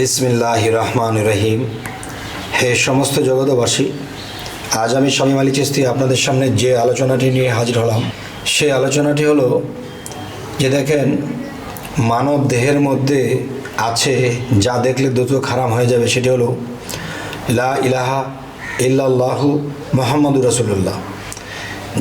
বিসমিল্লাহ রহমান রহিম হে সমস্ত জগতবাসী আজ আমি স্বামী মালি চিস্তি আপনাদের সামনে যে আলোচনাটি নিয়ে হাজির হলাম, সেই আলোচনাটি হলো যে দেখেন, মানব দেহের মধ্যে আছে যা দেখলে দ্রুত খারাপ হয়ে যাবে, সেটি হলো লা ইলাহা ইল্লাল্লাহু মোহাম্মদুর রসুল্লাহ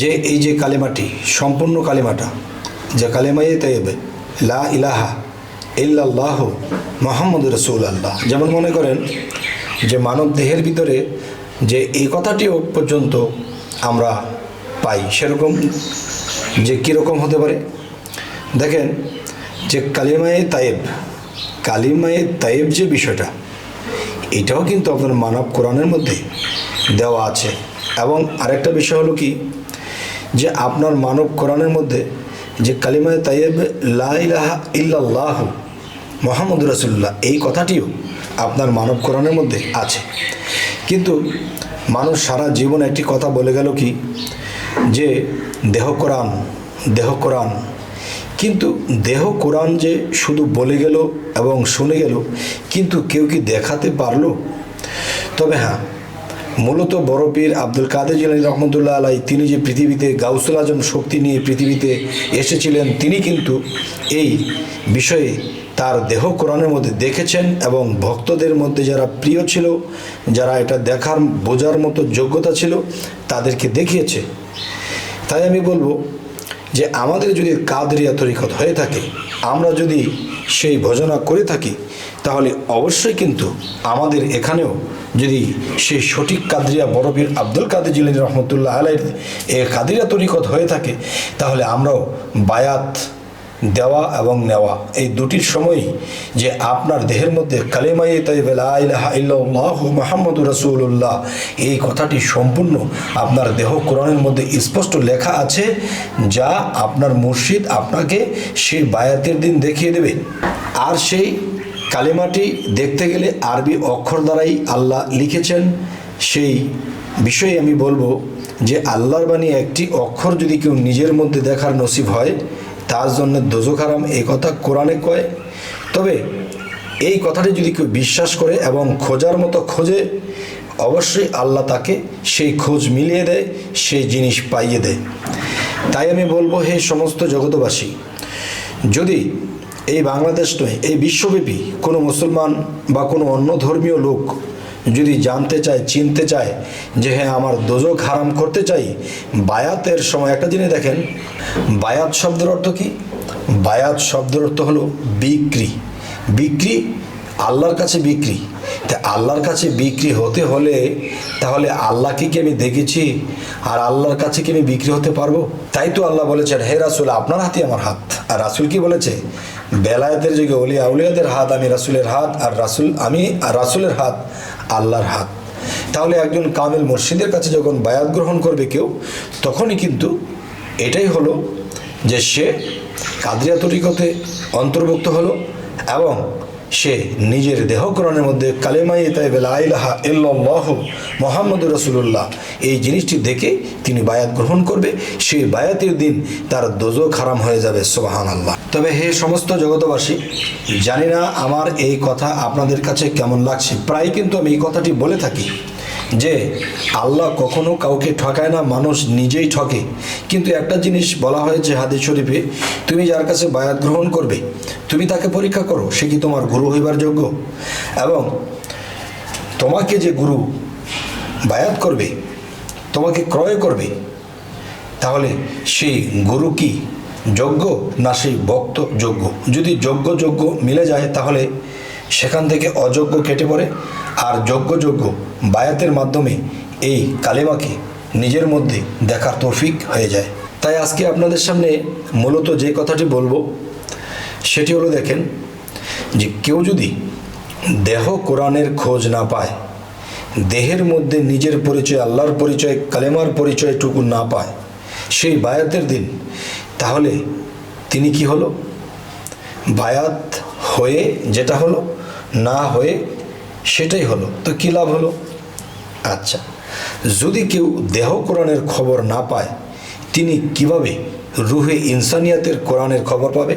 যে এই যে কালেমাটি, সম্পূর্ণ কালেমাটা, যে কালেমাই তাইবে লা ইলাহা ইল্লাল্লাহ মোহাম্মদ রসুল আল্লাহ যেমন মনে করেন যে মানব দেহের ভিতরে যে এই কথাটিও পর্যন্ত আমরা পাই, সেরকম যে কীরকম হতে পারে? দেখেন যে কালিমায়ে তায়েব কালিমায়ে তায়েব যে বিষয়টা, এটাও কিন্তু আপনার মানব কোরআনের মধ্যে দেওয়া আছে। এবং আরেকটা বিষয় হলো কি? যে আপনার মানব কোরআনের মধ্যে যে কালিমায় তাইয়েব লা ইলাহা ইল্লাল্লাহ মোহাম্মদ রাসুল্লাহ এই কথাটিও আপনার মানব কোরআনের মধ্যে আছে। কিন্তু মানুষ সারা জীবন একটি কথা বলে গেল কি? যে দেহ কোরআন দেহ কোরআন। কিন্তু দেহ কোরআন যে শুধু বলে গেল এবং শুনে গেল, কিন্তু কেউ কি দেখাতে পারল? তবে হ্যাঁ মূলত বড় পীর আব্দুল কাদের জিলানি রহমতুল্লাহ আলাই, তিনি যে পৃথিবীতে গাউসুল আজম শক্তি নিয়ে পৃথিবীতে এসেছিলেন, তিনি কিন্তু এই বিষয়ে তার দেহ কোরআনের মধ্যে দেখেছেন এবং ভক্তদের মধ্যে যারা প্রিয় ছিল, যারা এটা দেখার, বোঝার মতো যোগ্যতা ছিল, তাদেরকে দেখিয়েছে। তাই আমি বলব যে আমাদের যদি কাদরিয়া তরিকত হয়ে থাকে, আমরা যদি সেই ভজনা করে থাকি, তাহলে অবশ্যই কিন্তু আমাদের এখানেও যদি সেই সঠিক কাদরিয়া বরফির আব্দুল কাদের জিলানি রহমতুল্লাহ আলাইয়ের এ কাদিরা তরিকত হয়ে থাকে, তাহলে আমরাও বায়াত দেওয়া এবং নেওয়া। এই দুটির সময়ই যে আপনার দেহের মধ্যে কালেমাই তাইবাহ মোহাম্মদ রসুল্লাহ এই কথাটি সম্পূর্ণ আপনার দেহ কোরআনের মধ্যে স্পষ্ট লেখা আছে, যা আপনার মুর্শিদ আপনাকে সেই বায়াতের দিন দেখিয়ে দেবে। আর সেই কালেমাটি দেখতে গেলে আরবি অক্ষর দ্বারাই আল্লাহ লিখেছেন। সেই বিষয়ে আমি বলব যে আল্লাহর বাণী একটি অক্ষর যদি কেউ নিজের মধ্যে দেখার নসিব হয় তার জন্য দোজক হারাম এই কথা কোরআনে কয়। তবে এই কথাটি যদি কেউ বিশ্বাস করে এবং খোঁজার মতো খোঁজে, অবশ্যই আল্লাহ তাকে সেই খোঁজ মিলিয়ে দেয়, সেই জিনিস পাইয়ে দেয়। তাই আমি বলব, হে সমস্ত জগতবাসী যদি এই বাংলাদেশ নয়, এই বিশ্বব্যাপী কোনো মুসলমান বা কোনো অন্য ধর্মীয় লোক যদি জানতে চায়, চিনতে চায় যে হ্যাঁ আমার দোজক হারাম করতে চাই, বায়াতের সময় একটা জিনিস দেখেন, বায়াত শব্দের অর্থ কি? বায়াত শব্দের অর্থ হলো বিক্রি। বিক্রি আল্লাহর কাছে বিক্রি। তা আল্লাহর কাছে বিক্রি হতে হলে তাহলে আল্লাহকে কি আমি দেখেছি? আর আল্লাহর কাছে কি আমি বিক্রি হতে পারব? তাই তো আল্লাহ বলেছেন, হে রাসুল, আপনার হাতে আমার হাত। আর রাসুল কি বলেছে? বেলায়েতের যুগে অলি আউলিয়াদের হাত আমি রাসুলের হাত আর রাসুল আমি আর রাসুলের হাত আল্লাহর হাত। তাহলে একজন কামেল মুর্শিদের কাছে যখন বায়াত গ্রহণ করবে কেউ, তখনই কিন্তু এটাই হলো যে সে কাদরিয়া তরিকতে অন্তর্ভুক্ত হলো এবং সে নিজের দেহকরণের মধ্যে কালেমাই তাইবে লাইলাহা এল্লাহ মোহাম্মদ রসুল্লাহ এই জিনিসটি দেখে তিনি বায়াত গ্রহণ করবে। সেই বায়াতের দিন তার দোজো খারাম হয়ে যাবে সোহান আল্লাহ তবে হে সমস্ত জগতবাসী জানি না আমার এই কথা আপনাদের কাছে কেমন লাগছে। প্রায় কিন্তু আমি এই কথাটি বলে থাকি। যে আল্লাহ কখনো কাউকে ঠকায় না, মানুষ নিজেই ঠকে। কিন্তু একটা জিনিস বলা হয়েছে হাদিস শরীফে, তুমি যার কাছে বায়াত গ্রহণ করবে, তুমি তাকে পরীক্ষা করো, সে কি তোমার গুরু হইবার যোগ্য? এবং তোমাকে যে গুরু বায়াত করবে, তোমাকে ক্রয় করবে, তাহলে সেই গুরু কি? যোগ্য না সেই ভক্ত যোগ্য? যদি যোগ্য যোগ্য মিলে যায়, তাহলে সেখান থেকে অযোগ্য কেটে পড়ে। আর যোগ্য যোগ্য বায়াতের মাধ্যমে এই কালেমাকে নিজের মধ্যে দেখার তৌফিক হয়ে যায়। তাই আজকে আপনাদের সামনে মূলত যে কথাটি বলব, সেটি হলো দেখেন যে কেউ যদি দেহ কোরআনের খোঁজ না পায়, দেহের মধ্যে নিজের পরিচয়, আল্লাহর পরিচয়, কালেমার পরিচয়টুকু না পায় সেই বায়াতের দিন, তাহলে তিনি কি হলো? বায়াত হয়ে যেটা হলো, না হয়ে সেটাই হলো। তো কী লাভ হলো? আচ্ছা যদি কেউ দেহ কোরআনের খবর না পায়, তিনি কীভাবে রুহে ইনসানিয়াতের কোরআনের খবর পাবে?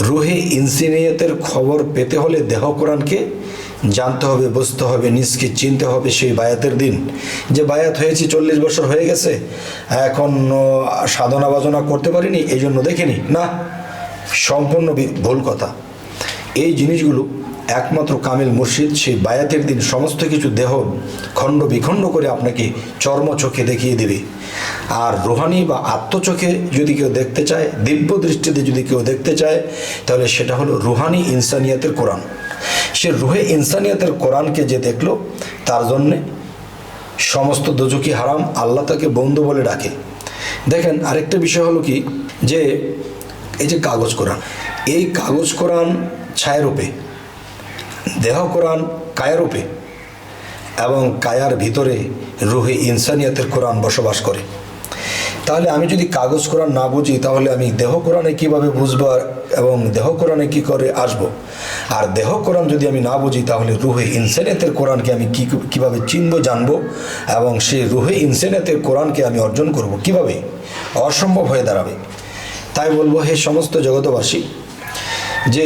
রুহে ইনসিনিয়তের খবর পেতে হলে দেহ কোরআনকে জানতে হবে, বুঝতে হবে, নিজকে চিনতে হবে সেই বায়াতের দিন। যে বায়াত হয়েছে, চল্লিশ বছর হয়ে গেছে, এখন সাধনা বাজনা করতে পারিনি এই জন্য দেখিনি। না, সম্পূর্ণ ভুল কথা। এই জিনিসগুলো একমাত্র কামিল মুর্শিদ, সেই বায়াতের দিন সমস্ত কিছু দেহ খণ্ড বিখণ্ড করে আপনাকে চর্ম চোখে দেখিয়ে দেবে। আর রোহানি বা আত্মচোখে যদি কেউ দেখতে চায়, দিব্য দৃষ্টিতে যদি কেউ দেখতে চায়, তাহলে সেটা হলো রুহানি ইনসানিয়াতের কোরআন। সে রুহে ইনসানিয়াতের কোরআনকে যে দেখল, তার জন্যে সমস্ত দোজকি হারাম আল্লাহ তাকে বন্ধু বলে ডাকে। দেখেন, আরেকটা বিষয় হলো কি, যে এই যে কাগজ কোরআন, এই কাগজ কোরআন ছায়ারূপে দেহ কোরআন কায়ারূপে এবং কায়ার ভিতরে রুহে ইনসানিয়াতের কোরআন বসবাস করে। তাহলে আমি যদি কাগজ কোরআন না বুঝি, তাহলে আমি দেহ কোরআনে কীভাবে বুঝব এবং দেহ কোরআনে কী করে আসব? আর দেহ কোরআন যদি আমি না বুঝি, তাহলে রুহে ইনসানিয়াতের কোরআনকে আমি কী কীভাবে চিনব, জানব এবং সেই রুহে ইনসানিয়াতের কোরআনকে আমি অর্জন করব কীভাবে? অসম্ভব হয়ে দাঁড়াবে। তাই বলব, হে সমস্ত জগতবাসী যে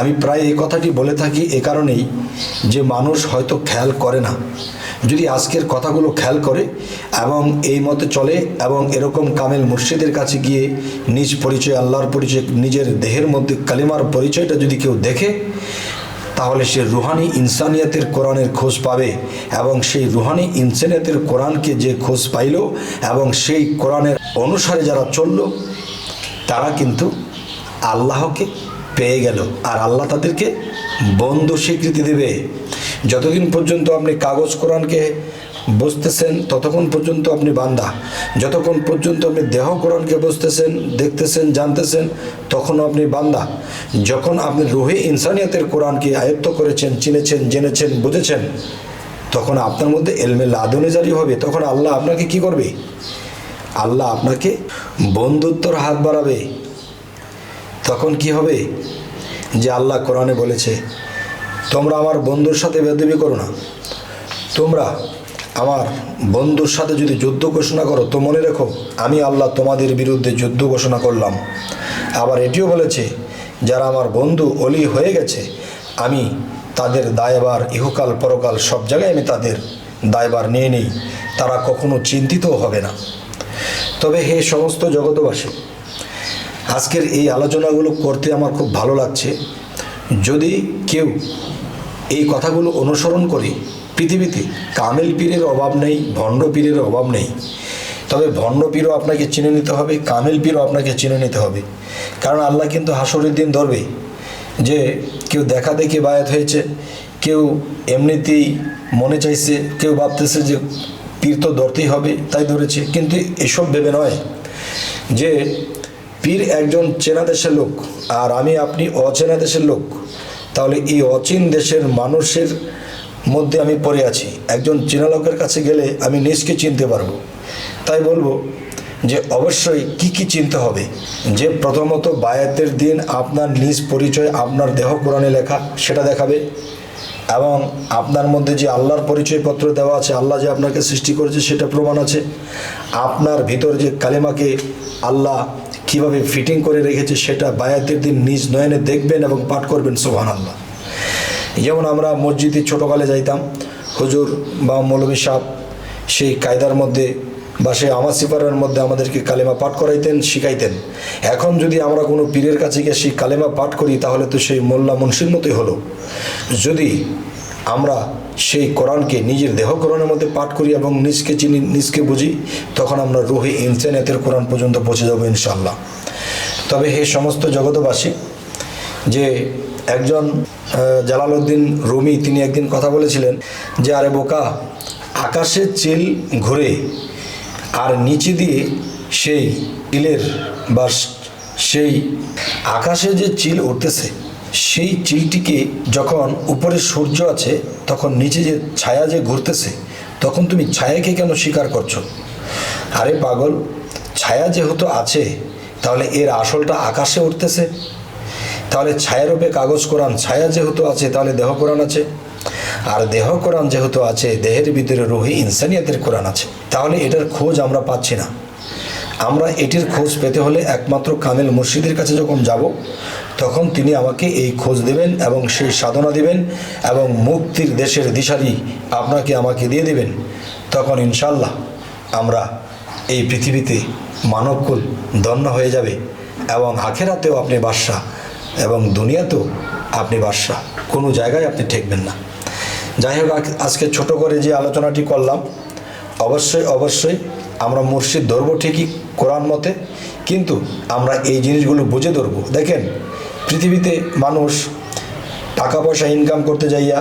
আমি প্রায় এই কথাটি বলে থাকি এ কারণেই যে মানুষ হয়তো খেয়াল করে না। যদি আজকের কথাগুলো খেয়াল করে এবং এই মতে চলে এবং এরকম কামেল মুর্শিদের কাছে গিয়ে নিজ পরিচয়, আল্লাহর পরিচয়, নিজের দেহের মধ্যে কালিমার পরিচয়টা যদি কেউ দেখে, তাহলে সে রুহানি ইনসানিয়াতের কোরআনের খোঁজ পাবে এবং সেই রুহানি ইনসানিয়াতের কোরআনকে যে খোঁজ পাইল এবং সেই কোরআনের অনুসারে যারা চলল, তারা কিন্তু আল্লাহকে পেয়ে গেল। আর আল্লাহ তাদেরকে বন্ধু স্বীকৃতি দেবে। যতদিন পর্যন্ত আপনি কাগজ কোরআনকে বসতেছেন, ততক্ষণ পর্যন্ত আপনি বান্দা। যতক্ষণ পর্যন্ত আপনি দেহ কোরআনকে বসতেছেন, দেখতেছেন, জানতেছেন তখনও আপনি বান্দা। যখন আপনি রুহে ইনসানিয়াতের কোরআনকে আয়ত্ত করেছেন, চিনেছেন, জেনেছেন, বুঝেছেন, তখন আপনার মধ্যে এলমে লাদনে জারি হবে। তখন আল্লাহ আপনাকে কি করবে? আল্লাহ আপনাকে বন্ধুত্বর হাত বাড়াবে। তখন কি হবে? যে আল্লাহ কোরআনে বলেছে, তোমরা আমার বন্ধুর সাথে বেদবি করো না। তোমরা আমার বন্ধুর সাথে যদি যুদ্ধ ঘোষণা করো, তো মনে রেখো, আমি আল্লাহ তোমাদের বিরুদ্ধে যুদ্ধ ঘোষণা করলাম। আবার এটিও বলেছে, যারা আমার বন্ধু অলি হয়ে গেছে, আমি তাদের দায়বার ইহকাল পরকাল সব জায়গায় আমি তাদের দায়বার নিয়ে নিই। তারা কখনো চিন্তিতও হবে না। তবে হে সমস্ত জগতবাসী আজকের এই আলোচনাগুলো করতে আমার খুব ভালো লাগছে। যদি কেউ এই কথাগুলো অনুসরণ করে, পৃথিবীতে কামেল পীরের অভাব নেই, ভণ্ড পীরের অভাব নেই, তবে ভণ্ড পীরও আপনাকে চিনে নিতে হবে, কামেল পীরও আপনাকে চিনে নিতে হবে। কারণ আল্লাহ কিন্তু হাসরের দিন ধরবে যে কেউ দেখা দেখে বায়াত হয়েছে, কেউ এমনিতেই মনে চাইছে, কেউ ভাবতেছে যে পীর তো ধরতেই হবে, তাই ধরেছে। কিন্তু এসব ভেবে নয়। যে পীর একজন চেনা দেশের লোক, আর আমি আপনি অচেনা দেশের লোক। তাহলে এই অচিন দেশের মানুষের মধ্যে আমি পড়ে আছি। একজন চেনা লোকের কাছে গেলে আমি নিজকে চিনতে পারব। তাই বলব যে অবশ্যই কি কি চিনতে হবে? যে প্রথমত বায়াতের দিন আপনার নিজ পরিচয়, আপনার দেহ কোরআনে লেখা, সেটা দেখাবে। এবং আপনার মধ্যে যে আল্লাহর পরিচয়পত্র দেওয়া আছে, আল্লাহ যে আপনাকে সৃষ্টি করেছে, সেটা প্রমাণ আছে। আপনার ভিতর যে কালেমাকে আল্লাহ কীভাবে ফিটিং করে রেখেছে সেটা বায়াতের দিন নিজ নয়নে দেখবেন এবং পাঠ করবেন সোহান আল্লাহ যেমন আমরা মসজিদে ছোটোকালে যাইতাম, হুজুর বা মৌলবী সাহ সেই কায়দার মধ্যে বা সেই আমাসিপারের মধ্যে আমাদেরকে কালেমা পাঠ করাইতেন, শিখাইতেন। এখন যদি আমরা কোনো পীরের কাছে গিয়ে সেই কালেমা পাঠ করি, তাহলে তো সেই মোল্লা মুন্সির মতোই হলো। যদি আমরা সেই কোরআনকে নিজের দেহ কোরআনের মধ্যে পাঠ করি এবং নিজকে চিনি, নিজকে বুঝি, তখন আমরা রুহে ইনসানিয়াতের কোরআন পর্যন্ত পৌঁছে যাব ইনশাল্লাহ তবে হে সমস্ত জগতবাসী যে একজন জালালউদ্দিন রুমি, তিনি একদিন কথা বলেছিলেন যে, আরে বোকা, আকাশে চিল ঘুরে আর নিচে দিয়ে সেই চিলের বা সেই আকাশে যে চিল উঠতেছে সেই চিলটিকে যখন উপরে সূর্য আছে, তখন নিচে যে ছায়া যে ঘুরতেছে, তখন তুমি ছায়াকে কেন স্বীকার করছ? আরে পাগল, ছায়া যেহেতু আছে, তাহলে এর আসলটা আকাশে উঠতেছে। তাহলে ছায়ারূপে কাগজ কোরআন, ছায়া যেহেতু আছে, তাহলে দেহ কোরআন আছে। আর দেহ কোরআন যেহেতু আছে, দেহের ভিতরে রুহি ইনসানিয়াতের কোরআন আছে। তাহলে এটার খোঁজ আমরা পাচ্ছি না। আমরা এটির খোঁজ পেতে হলে একমাত্র কামেল মুর্শিদের কাছে যখন যাব তখন তিনি আমাকে এই খোঁজ দেবেন এবং সেই সাধনা দিবেন এবং মুক্তির দেশের দিশারি আপনাকে আমাকে দিয়ে দেবেন। তখন ইনশাল্লাহ আমরা এই পৃথিবীতে মানবকুল ধন্য হয়ে যাবে এবং আখেরাতেও আপনি বাদশাহ এবং দুনিয়াতেও আপনি বাদশাহ। কোনো জায়গায় আপনি ঠেকবেন না। যাই হোক আজকে ছোট করে যে আলোচনাটি করলাম অবশ্যই অবশ্যই আমরা মুর্শিদ ধরবো ঠিকই কোরআন মতে, কিন্তু আমরা এই জিনিসগুলো বুঝে ধরবো। দেখেন, পৃথিবীতে মানুষ টাকা পয়সা ইনকাম করতে যাইয়া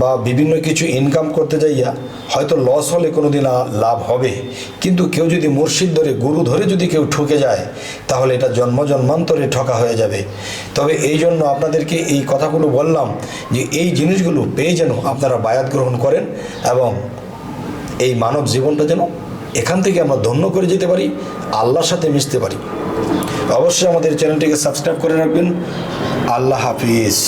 বা বিভিন্ন কিছু ইনকাম করতে যাইয়া হয়তো লস হলে কোনো দিন লাভ হবে। কিন্তু কেউ যদি মুর্শিদ ধরে, গুরু ধরে যদি কেউ ঠকে যায়, তাহলে এটা জন্ম জন্মান্তরে ঠকা হয়ে যাবে। তবে এই জন্য আপনাদেরকে এই কথাগুলো বললাম যে এই জিনিসগুলো পেয়ে যেন আপনারা বায়াত গ্রহণ করেন এবং এই মানব জীবনটা যেন এখান থেকে আমরা ধন্য করে যেতে পারি, আল্লাহর সাথে মিশতে পারি। অবশ্যই আমাদের চ্যানেলটিকে সাবস্ক্রাইব করে রাখবেন। আল্লাহ হাফিজ।